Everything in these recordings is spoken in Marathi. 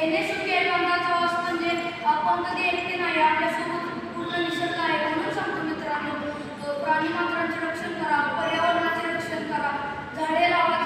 त्याने सुखी रंगाचा वास म्हणजे आपण कधी एकटे नाही आपल्यासोबत पूर्ण निसर्ग आहे म्हणून सांगतो मित्रांनो. प्राणी मात्रांचे रक्षण करा पर्यावरणाचे रक्षण करा. झाडे लावा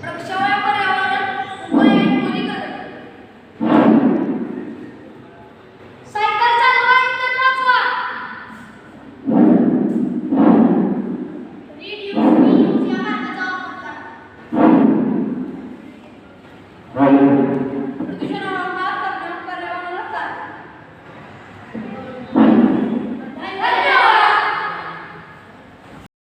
From Shore